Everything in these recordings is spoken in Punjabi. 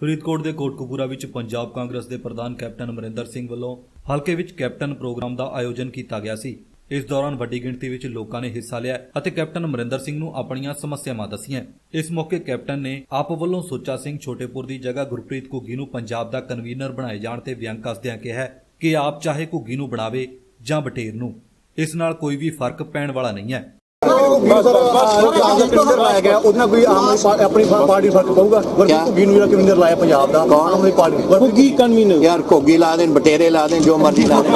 ਫਰੀਦਕੋਟ ਦੇ ਕੋਟਕਪੂਰਾ ਵਿੱਚ ਪੰਜਾਬ ਕਾਂਗਰਸ ਦੇ ਪ੍ਰਧਾਨ ਕੈਪਟਨ ਅਮਰਿੰਦਰ ਸਿੰਘ ਵੱਲੋਂ ਹਲਕੇ ਵਿੱਚ ਕੈਪਟਨ ਪ੍ਰੋਗਰਾਮ ਦਾ ਆਯੋਜਨ ਕੀਤਾ ਗਿਆ ਸੀ। ਇਸ ਦੌਰਾਨ ਵੱਡੀ ਗਿਣਤੀ ਵਿੱਚ ਲੋਕਾਂ ਨੇ ਹਿੱਸਾ ਲਿਆ ਅਤੇ ਕੈਪਟਨ ਅਮਰਿੰਦਰ ਸਿੰਘ ਨੂੰ ਆਪਣੀਆਂ ਸਮੱਸਿਆਵਾਂ ਦੱਸੀਆਂ। ਇਸ ਮੌਕੇ ਕੈਪਟਨ ਨੇ ਆਪ ਵੱਲੋਂ ਸੁੱਚਾ ਸਿੰਘ ਛੋਟੇਪੁਰ ਦੀ ਜਗ੍ਹਾ ਗੁਰਪ੍ਰੀਤ ਘੁੱਗੀ ਨੂੰ ਪੰਜਾਬ ਦਾ ਕਨਵੀਨਰ ਬਣਾਏ ਜਾਣ ਤੇ ਵਿਅੰਗ ਕੱਸਦਿਆਂ ਕਿਹਾ ਕਿ ਆਪ ਚਾਹੇ ਘੁੱਗੀ ਨੂੰ ਬਣਾਵੇ ਜਾਂ ਬਟੇਰ ਨੂੰ। ਇਸ ਨਾਲ ਕੋਈ ਵੀ ਫ਼ਰਕ ਪੈਣ ਵਾਲਾ ਨਹੀਂ ਹੈ। ਕਨਵੀਨਰ ਲਾਇਆ ਗਿਆ। ਉਹਦੇ ਨਾਲ ਕੋਈ ਆਮ ਆਦਮੀ ਪਾ- ਆਪਣੀ ਪਾ- ਪਾਰਟੀ ਫ਼ਰਕ ਪਊਗਾ? ਵਰਗੀ ਘੁੱਗੀ ਨੂੰ ਜਿਹੜਾ ਕਨਵੀਨਰ ਲਾਇਆ ਪੰਜਾਬ ਦਾ। ਕੌਣ? ਆਪਣੀ ਪਾਰਟੀ ਵਰਗੀ ਕਨਵੀਨਰ। ਯਾਰ ਘੋਗੀ ਲਾ ਦੇਣ ਬਟੇਰੇ ਲਾ ਦੇਣ ਜੋ ਮਰਜ਼ੀ ਲਾ ਦੇਣ।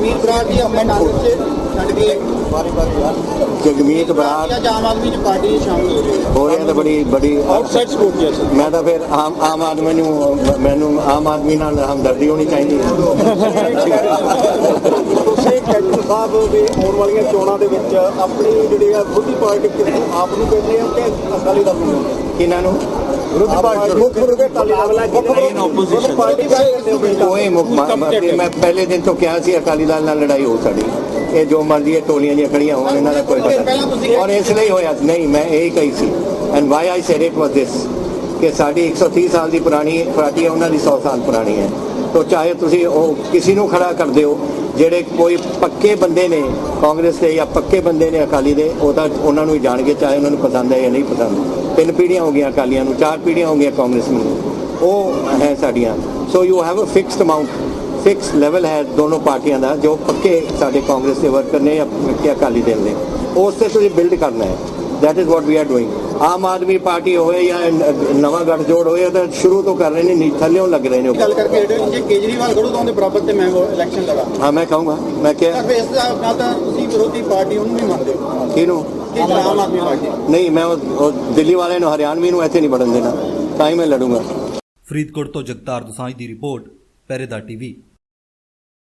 ਵੀਰ ਜੀ ਅਮਨ ਛੱਡ ਕੇ ਬਾਰੇ ਬਾਰੇ ਜਗਮੀਤ ਬਰਾੜ। ਅੱਜ ਆਮ ਆਦਮੀ ਦੀ ਪਾਰਟੀ ਵਿੱਚ ਸ਼ਾਮਲ ਹੋ ਰਹੇ ਹੋ। ਰਿਹਾ ਤਾਂ ਬੜੀ ਬੜੀ ਆਊਟਸਾਈਡ ਸਪੋਰਟ ਕਿਹਾ ਸਰ ਮੈਂ ਤਾਂ ਫਿਰ ਆਮ ਆਮ ਆਦਮੀ ਨੂੰ ਮੈਨੂੰ ਆਮ ਆਦਮੀ ਨਾਲ ਹਮਦਰਦੀ ਹੋਣੀ ਚਾਹੀਦੀ ਹੈ। ਕੈਪਟਨ ਸਾਹਿਬ ਦੇ ਆਉਣ ਵਾਲੀਆਂ ਚੋਣਾਂ ਦੇ ਵਿੱਚ ਆਪਣੀ ਜਿਹੜੀ ਆ ਵਿਰੋਧੀ ਪਾਰਟੀ ਕਿਸ ਨੂੰ ਆਪ ਨੂੰ ਕਹਿੰਦੇ ਆ ਕਿ ਅਕਾਲੀ ਦਲ ਨੂੰ ਕਿਹਨਾਂ ਨੂੰ? ਵਿਰੋਧੀ ਪਾਰਟੀ ਮੁੱਖ ਵਿਰੋਧੀ ਅਕਾਲੀ ਆਪੋਜੀਸ਼ਨ ਹੋ ਕੋਈ ਮੁੱਖ ਮ- ਪਹਿਲੇ ਦਿਨ ਤੋਂ ਕਿਹਾ ਸੀ ਅਕਾਲੀ ਦਲ ਨਾਲ ਲੜਾਈ ਹੋ ਸਾਡੀ ਇਹ ਜੋ ਮਰਜ਼ੀ ਇਹ ਟੋਲੀਆਂ ਦੀਆਂ ਖੜੀਆਂ ਹੋਣ ਇਹਨਾਂ ਦਾ ਕੋਈ ਪਤਾ ਨਹੀਂ। ਔਰ ਇਸ ਲਈ ਹੋਇਆ ਨਹੀਂ ਮੈਂ ਇਹ ਕਹੀ ਸੀ। And why I said it was this ਕਿ ਸਾਡੀ 130 ਸਾਲ ਦੀ ਪੁਰਾਣੀ ਪਾਰਟੀ ਹੈ ਉਹਨਾਂ ਦੀ 100 ਸਾਲ ਪੁਰਾਣੀ ਹੈ। ਤੋ ਚਾਹੇ ਤੁਸੀਂ ਉਹ ਕਿਸੇ ਨੂੰ ਖੜਾ ਕਰਦੇ ਹੋ, ਜਿਹੜੇ ਕੋਈ ਪੱਕੇ ਬੰਦੇ ਨੇ, ਕਾਂਗਰਸ ਦੇ ਜਾਂ ਪੱਕੇ ਬੰਦੇ ਨੇ ਅਕਾਲੀ ਦੇ, ਉਹ ਤਾਂ ਉਹਨਾਂ ਨੂੰ ਹੀ ਜਾਣਗੇ, ਚਾਹੇ ਉਹਨਾਂ ਨੂੰ ਪਸੰਦ ਹੈ ਜਾਂ ਨਹੀਂ ਪਸੰਦ। ਤਿੰਨ ਪੀੜ੍ਹੀਆਂ ਹੋ ਗਈਆਂ ਅਕਾਲੀਆਂ ਨੂੰ, ਚਾਰ ਪੀੜ੍ਹੀਆਂ ਹੋ ਗਈਆਂ ਕਾਂਗਰਸ ਨੂੰ। ਉਹ ਹੈ ਸਾਡੀਆਂ। So you have a fixed amount fix level ਹੈ ਦੋਨੋਂ ਪਾਰਟੀਆਂ ਦਾ, ਜੋ ਪੱਕੇ ਸਾਡੇ ਕਾਂਗਰਸ ਦੇ ਵਰਕਰ ਨੇ ਜਾਂ ਪੱਕੇ ਅਕਾਲੀ ਦਲ ਨੇ। ਉਸ ਤੇ ਤੁਸੀਂ ਬਿਲਡ ਕਰਨਾ ਹੈ। That is what we are doing Aam Aadmi Party ਹੋਏ ਜਾਂ ਨਵਾਂ ਗੱਠਜੋੜ ਹੋਏ ਤਾਂ ਸ਼ੁਰੂ ਤੋਂ ਕਰ ਰਹੇ ਨੇ ਨੀ ਥੱਲਿਓਂ ਲੱਗ ਰਹੇ ਨੇ। ਗੱਲ ਕਰਕੇ ਜਿਹੜੇ ਜੇ ਕੇਜਰੀਵਾਲ ਖੜੂ ਤਾਂ ਉਹਦੇ ਬਰਾਬਰ ਤੇ ਮੈਂ ਇਲੈਕਸ਼ਨ ਲੜਾ। ਹਾਂ ਮੈਂ ਕਹੂੰਗਾ। ਮੈਂ ਕਿਹਾ ਫਿਰ ਇਸ ਦਾ ਨਾਲ ਤਾਂ ਤੁਸੀਂ ਵਿਰੋਧੀ ਪਾਰਟੀ ਉਹਨੂੰ ਵੀ ਮੰਨਦੇ ਹੋ। ਕਿਹਨੂੰ? ਕਿ ਆਮ ਆਦਮੀ ਪਾਰਟੀ। ਨਹੀਂ ਮੈਂ ਉਹ ਦਿੱਲੀ ਵਾਲੇ ਨੂੰ ਹਰਿਆਣਵੀ ਨੂੰ ਇੱਥੇ ਨਹੀਂ ਵੜਨ ਦੇਣਾ। ਤਾਂ ਹੀ ਮੈਂ ਲੜੂੰਗਾ। ਫਰੀਦਕੋਟ ਤੋਂ ਜਗਤਾਰ ਦਸਾਂਝ ਦੀ ਰਿਪੋਰਟ ਪਹਿਰੇਦਾਰ ਟੀਵੀ।